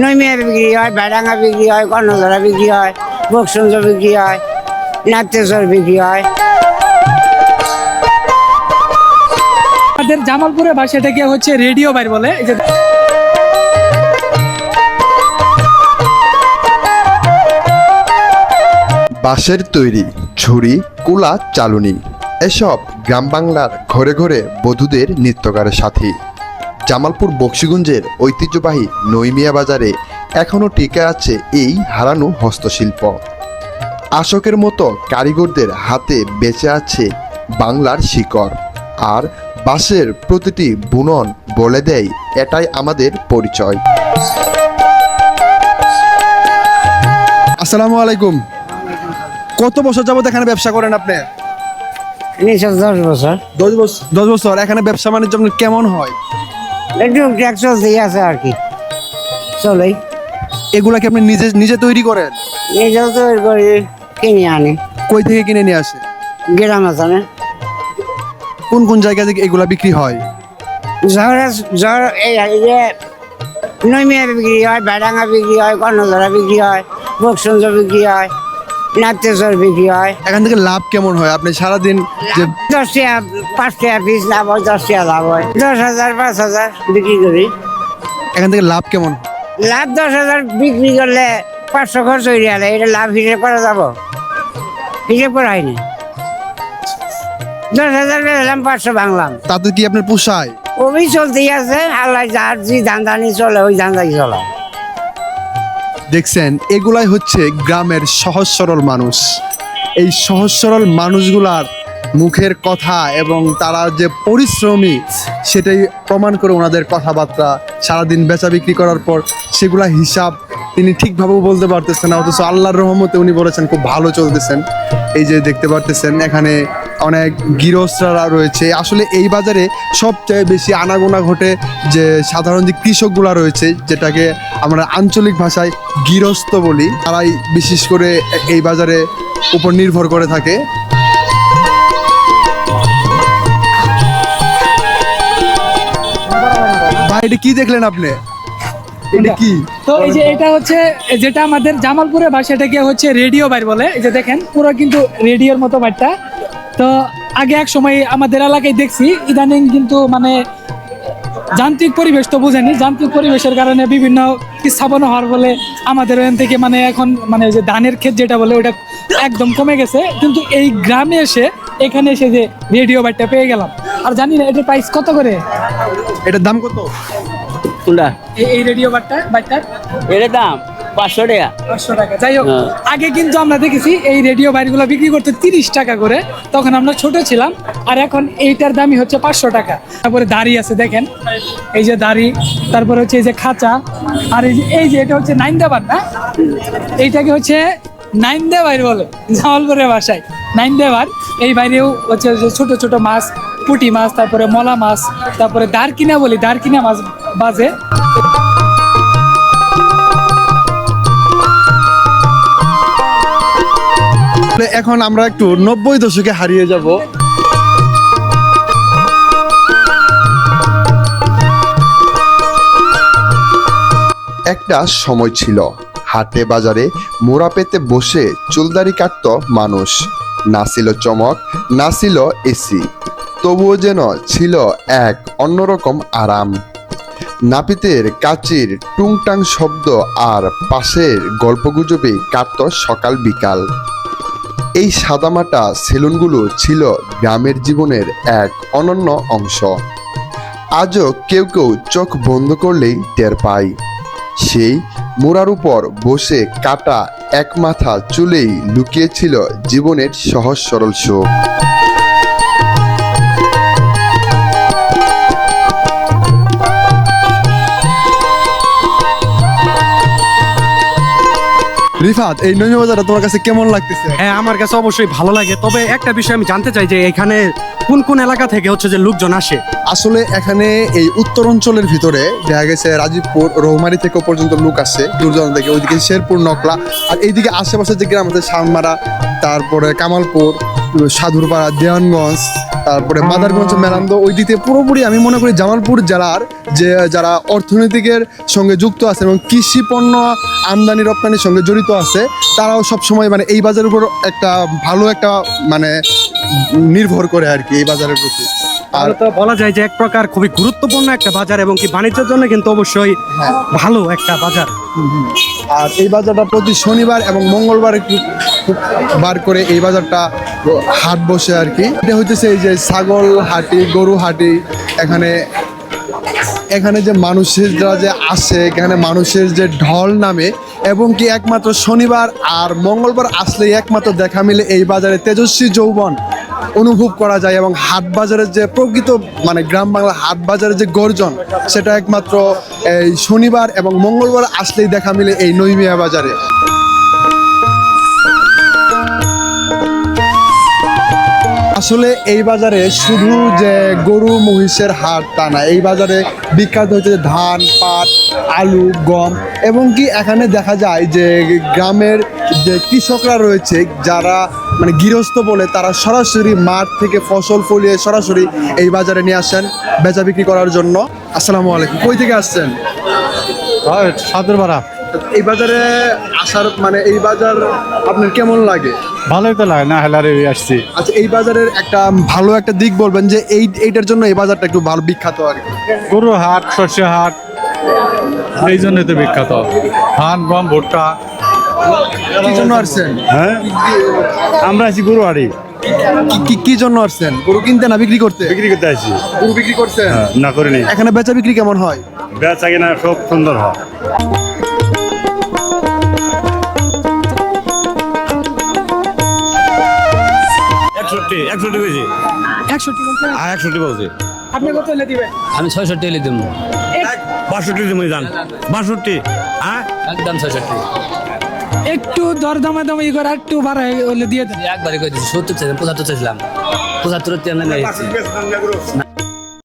নৈমিয়া বিক্রি হয় বেড়াঙ্গা বিক্রি হয় কর্ণধরা বিক্রি হয় বকসঞ্জ বিক্রি হয় নাট্যেশ্বর বিক্রি হয়। আমাদের জামালপুরে ভাষাটাকে হচ্ছে রেডিও বাইর বলে? এই যে বাঁশের তৈরি ঝুড়ি কুলা চালুনি এসব গ্রাম বাংলার ঘরে ঘরে বধূদের নৃত্যকারের সাথী। জামালপুর বক্সিগঞ্জের ঐতিহ্যবাহী নৈমিয়া বাজারে এখনও টিকে আছে এই হারানো হস্তশিল্প। আশকের মতো কারিগরদের হাতে বেঁচে আছে বাংলার শিকড়। আর বাঁশের প্রতিটি বুনন বলে দেয় এটাই আমাদের পরিচয়। আসসালামু আলাইকুম। কত বছর যাবত এখানে ব্যবসা করেন আপনি? দশ বছর। দশ বছর। এখানে ব্যবসা বাণিজ্য কেমন হয়? একটু ট্যাক্স চলতেই আছে আর কি। চলেই এগুলা কি আপনি নিজে নিজে তৈরি করেন? নিজেও তৈরি করি কিনে আনি। কই থেকে কিনে নিয়ে আসে? গ্রাম আছে না কোন কোন জায়গা থেকে এগুলা বিক্রি হয়? ঝড়ে ঝড় এই এই যে নৈমিয়া বিক্রি হয় বেড়াঙ্গা বিক্রি হয় কর্ণধরা বিক্রি হয় বকসঞ্জ বিক্রি হয়। নাট্যেশ্বর বিক্রি হয়। এখান থেকে লাভ কেমন হয়? আপনি সারাদিন যে দশ টাকা পাঁচ টাকা পিস লাভ হয় দশ টাকা লাভ হয়। দশ হাজার পাঁচ হাজার বিক্রি করি। এখান থেকে লাভ কেমন? লাভ দশ হাজার বিক্রি করলে পাঁচশো খরচ হয়ে গেলে এটা লাভ হিসেব করা যাব? হিসেব করা হয়নি। দশ হাজার পেলাম পাঁচশো ভাঙলাম। তাতে কি আপনার পোষায়? ওই চলতেই আছে আল্লাহ যার যে ধান্দানি চলে ওই ধান্দাই চলে। দেখছেন, এগুলাই হচ্ছে গ্রামের সহজ সরল মানুষ। এই সহজ সরল মানুষগুলার মুখের কথা এবং তারা যে পরিশ্রমী, সেটাই প্রমাণ করে ওনাদের কথাবার্তা, সারাদিন বেচা বিক্রি করার পর সেগুলা হিসাব তিনি ঠিকভাবেও বলতে পারতেছেন না, অথচ আল্লাহর রহমতে উনি বলেছেন, খুব ভালো চলতেছেন। এই যে দেখতে পারতেছেন, এখানে অনেক গৃহস্থরা রয়েছে। আসলে এই বাজারে সবচেয়ে বেশি আনাগোনা ঘটে যে সাধারণ যে কৃষকগুলা রয়েছে, যেটাকে আমরা আঞ্চলিক ভাষায় গৃহস্থ বলি। তারাই বিশেষ করে এই বাজারে উপর নির্ভর করে থাকে। ভাই, এটা কি দেখলেন আপনি? এটা কি? তো এই যে এটা হচ্ছে যেটা আমাদের জামালপুরে ভাষাটাকে হচ্ছে রেডিও বাইর বলে? এই যে দেখেন, পুরো কিন্তু রেডিওর মতো বাইরটা তো আগে এক সময় আমাদের এলাকায় দেখছি, ইদানিং কিন্তু মানে যান্ত্রিক পরিবেশ তো বুঝেনি। যান্ত্রিক পরিবেশের কারণে বিভিন্ন স্থাপন হওয়ার বলে আমাদের ওখান থেকে মানে এখন মানে যে ধানের ক্ষেত যেটা বলে ওটা একদম কমে গেছে। কিন্তু এই গ্রামে এসে এখানে এসে যে রেডিও বাইরটা পেয়ে গেলাম। আর জানি না এটার প্রাইস কত করে? এটার দাম কত? কোনটা? এই- এই রেডিও বাইরটা বাইরটার এর দাম? পাঁচশো টাকা। পাঁচশো টাকা। যাই হোক হ্যাঁ। আগে কিন্তু আমরা দেখেছি এই রেডিও বাইরগুলো বিক্রি করতে তিরিশ টাকা করে। তখন আমরা ছোট ছিলাম আর এখন এইটার দামই হচ্ছে পাঁচশো টাকা। তারপরে দাড়ি আছে দেখেন। এই যে দাড়ি তারপরে হচ্ছে এই যে খাঁচা আর এই যে এই যে এটা হচ্ছে নাইন দেবার না? এইটাকে হচ্ছে নাইন দেবার বলে জামালপুরের ভাষায়। নাইন দেবার এই বাইরেও হচ্ছে ছোট ছোট মাছ পুঁটি মাছ তারপরে মলা মাছ তারপরে দারকিনা বলি দারকিনা মাছ বাজে। এখন আমরা একটু নব্বই দশকে হারিয়ে যাব। একটা সময় ছিল, হাটে বাজারে মোড়া পেতে বসে চুলদারি কাটত মানুষ। না ছিল চমক, না ছিল এসি, তবুও যেন ছিল এক অন্যরকম আরাম। নাপিতের কাচির টুংটাং শব্দ আর পাশের গল্পগুজবে কাটত সকাল বিকাল। এই সাদামাটা সেলুনগুলো ছিল গ্রামের জীবনের এক অনন্য অংশ। আজও কেউ কেউ চোখ বন্ধ করলেই টের পায়। সেই মোড়ার উপর বসে কাটা এক মাথা চুলেই লুকিয়েছিল জীবনের সহজ সরল সুখ। রিফাত এই বাজারটা তোমার কাছে কেমন লাগতেছে? হ্যাঁ আমার কাছে অবশ্যই ভালো লাগে। তবে একটা বিষয় আমি জানতে চাই যে এখানে কোন কোন এলাকা থেকে হচ্ছে যে লোকজন আসে? আসলে এখানে এই উত্তর অঞ্চলের ভিতরে দেখা গেছে রাজীবপুর রৌমারি থেকে পর্যন্ত লোক আসে দূরজন থেকে। ওইদিকে শেরপুর নকলা আর এইদিকে আশেপাশে যে গ্রাম আছে শালমারা তারপরে কামালপুর সাধুরপাড়া দেওয়ানগঞ্জ তারপরে মাদারগঞ্জ, মেলান্দ, ওই দিকে পুরোপুরি আমি মনে করি জামালপুর জেলার যে যারা অর্থনীতিকের সঙ্গে যুক্ত আছে এবং কৃষি পণ্য আমদানি রপ্তানির সঙ্গে জড়িত আছে, তারাও সবসময় মানে এই বাজারের উপর একটা ভালো একটা মানে নির্ভর করে আর কি এই বাজারের প্রতি। আর তো বলা যায় যে এক প্রকার খুবই গুরুত্বপূর্ণ একটা বাজার এবং কি বাণিজ্যের জন্য কিন্তু অবশ্যই ভালো একটা বাজার। আর এই বাজারটা প্রতি শনিবার এবং মঙ্গলবার কি- বার করে এই বাজারটা হাট বসে আর কি। এটা হইতেছে এই যে ছাগল হাটি গরু হাটি এখানে এখানে যে মানুষেরা যে আসে এখানে মানুষের যে ঢল নামে এবং কি একমাত্র শনিবার আর মঙ্গলবার আসলেই একমাত্র দেখা মিলে এই বাজারে তেজস্বী যৌবন। অনুভব করা যায় এবং হাট বাজারের যে প্রকৃত মানে গ্রাম বাংলা হাট বাজারের যে গর্জন, সেটা একমাত্র এই শনিবার এবং মঙ্গলবার আসলেই দেখা মিলে এই নৈমিয়া বাজারে। আসলে এই বাজারে শুধু যে গরু মহিষের হাট তা না, এই বাজারে বিখ্যাত হচ্ছে ধান, পাট, আলু, গম এবং কি এখানে দেখা যায় যে গ্রামের যে কৃষকরা রয়েছে, যারা মানে গৃহস্থ বলে তারা সরাসরি মাঠ থেকে ফসল ফলিয়ে সরাসরি এই বাজারে নিয়ে আসেন বেচা বিক্রি করার জন্য। আসসালামু আলাইকুম। কই থেকে আসছেন? সাদের ভাড়া এই বাজারে আসার মানে এই বাজার আপনার কেমন লাগে? ভালোই তো লাগে না হেলারে আসছি। আচ্ছা এই বাজারের একটা ভালো একটা দিক বলবেন যে এই এইটার জন্য এই বাজারটা একটু ভালো বিখ্যাত আর কি। গরু হাট সর্ষে হাট এই জন্য তো বিখ্যাত। ধান গম ভুট্টা। কি জন্য আসছেন হ্যাঁ? আমরা আছি গরু হাড়ি কি- কি জন্য আসছেন গরু কিনতে না বিক্রি করতে? বিক্রি করতে আছি গরু বিক্রি করছেন? না করিনি। এখানে বেচা বিক্রি কেমন হয়? বেচা কিনা খুব সুন্দর হয়। একষট্টি একষট্টি বেশি একষট্টি আর একষট্টি বলছি। আপনি কত হলে দিবেন? আমি ছয়ষট্টি এলে দেবো। বাষট্টি তুমি জান বাষট্টি হ্যাঁ? একদম ছয়ষট্টি। একটু দরদামে দামি করে একটু বাড়াই হলে দিয়ে দেন। একবারে কই দিচ্ছি সত্তর চাইছিলাম পঁচাত্তর চাইছিলাম পঁচাত্তর